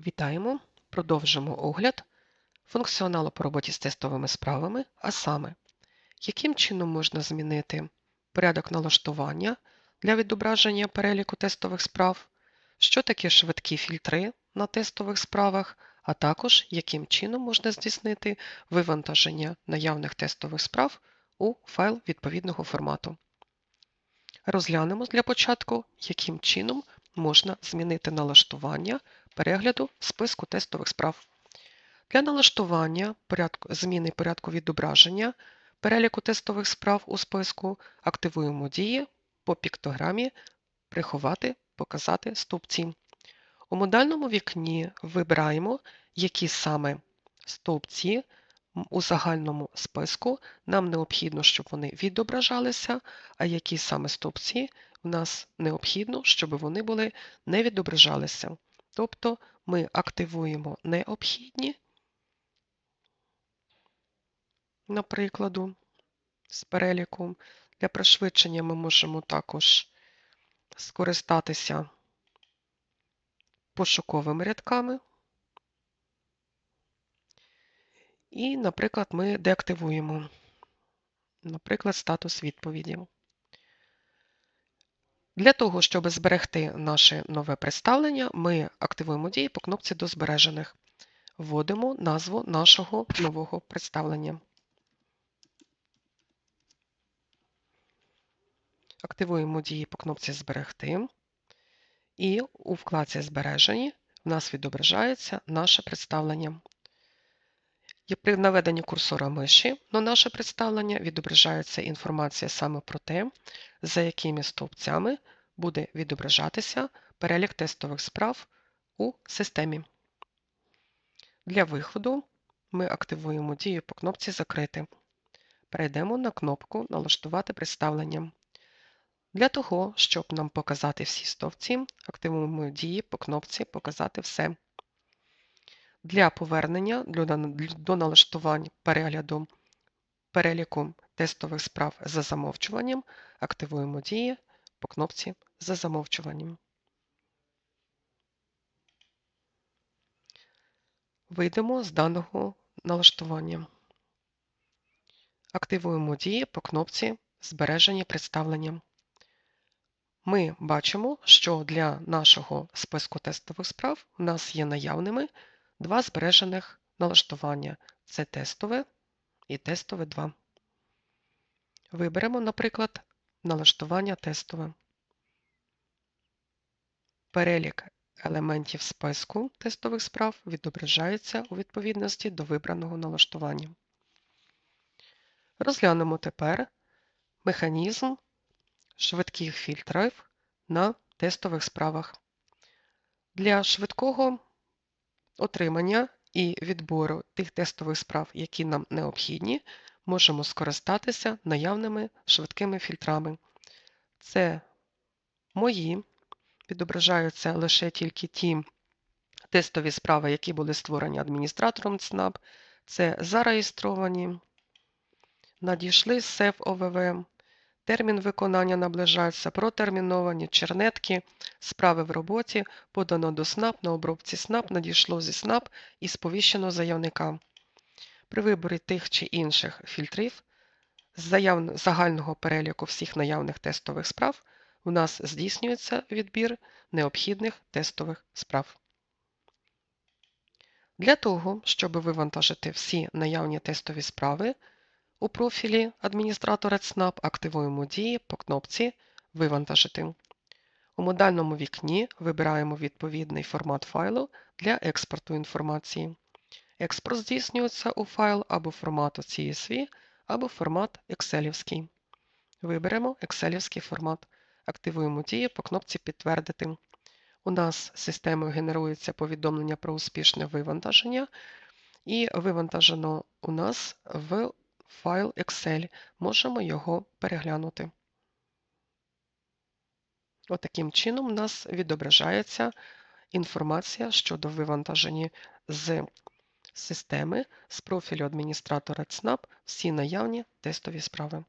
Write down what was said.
Вітаємо! Продовжимо огляд функціоналу по роботі з тестовими справами, а саме, яким чином можна змінити порядок налаштування для відображення переліку тестових справ, що таке швидкі фільтри на тестових справах, а також яким чином можна здійснити вивантаження наявних тестових справ у файл відповідного формату. Розглянемо для початку, яким чином можна змінити налаштування перегляду списку тестових справ. Для налаштування порядку, зміни порядку відображення переліку тестових справ у списку активуємо дії по піктограмі Приховати, показати стовпці. У модальному вікні вибираємо, які саме стовпці у загальному списку нам необхідно, щоб вони відображалися, а які саме стовпці в нас необхідно, щоб вони були не відображалися. Тобто ми активуємо необхідні, наприкладу, з переліку. Для пришвидшення ми можемо також скористатися пошуковими рядками. І, наприклад, ми деактивуємо, наприклад, статус відповіді. Для того, щоб зберегти наше нове представлення, ми активуємо дії по кнопці до збережених. Вводимо назву нашого нового представлення. Активуємо дії по кнопці Зберегти. І у вкладці Збережені в нас відображається наше представлення. І при наведенні курсора миші на наше представлення відображається інформація саме про те, за якими стовпцями буде відображатися перелік тестових справ у системі. Для виходу ми активуємо дію по кнопці Закрити. Перейдемо на кнопку Налаштувати представлення. Для того, щоб нам показати всі стовпці, активуємо дії по кнопці Показати все. Для повернення до налаштувань перегляду переліку тестових справ за замовчуванням активуємо дії по кнопці за замовчуванням. Вийдемо з даного налаштування. Активуємо дії по кнопці Збереження представлення. Ми бачимо, що для нашого списку тестових справ у нас є наявними два збережених налаштування це тестове і тестове 2. Виберемо, наприклад, налаштування тестове. Перелік елементів списку тестових справ відображається у відповідності до вибраного налаштування. Розглянемо тепер механізм швидких фільтрів на тестових справах. Для швидкого отримання і відбору тих тестових справ, які нам необхідні, можемо скористатися наявними швидкими фільтрами. Це мої, відображаються лише тільки ті тестові справи, які були створені адміністратором ЦНАП. Це зареєстровані, надійшли з СЕФ ОВВ, термін виконання наближається, протерміновані, чернетки, справи в роботі, подано до СНАП, на обробці СНАП, надійшло зі СНАП і сповіщено заявника. При виборі тих чи інших фільтрів з загального переліку всіх наявних тестових справ у нас здійснюється відбір необхідних тестових справ. Для того, щоб вивантажити всі наявні тестові справи, у профілі адміністратора ЦНАП активуємо дії по кнопці Вивантажити. У модальному вікні вибираємо відповідний формат файлу для експорту інформації. Експорт здійснюється у файл або формату CSV, або формат Excel. Виберемо Excel формат. Активуємо дії по кнопці Підтвердити. У нас системою генерується повідомлення про успішне вивантаження, і вивантажено у нас в файл Excel. Можемо його переглянути. Отаким чином у нас відображається інформація щодо вивантаження з системи з профілю адміністратора ЦНАП всі наявні тестові справи.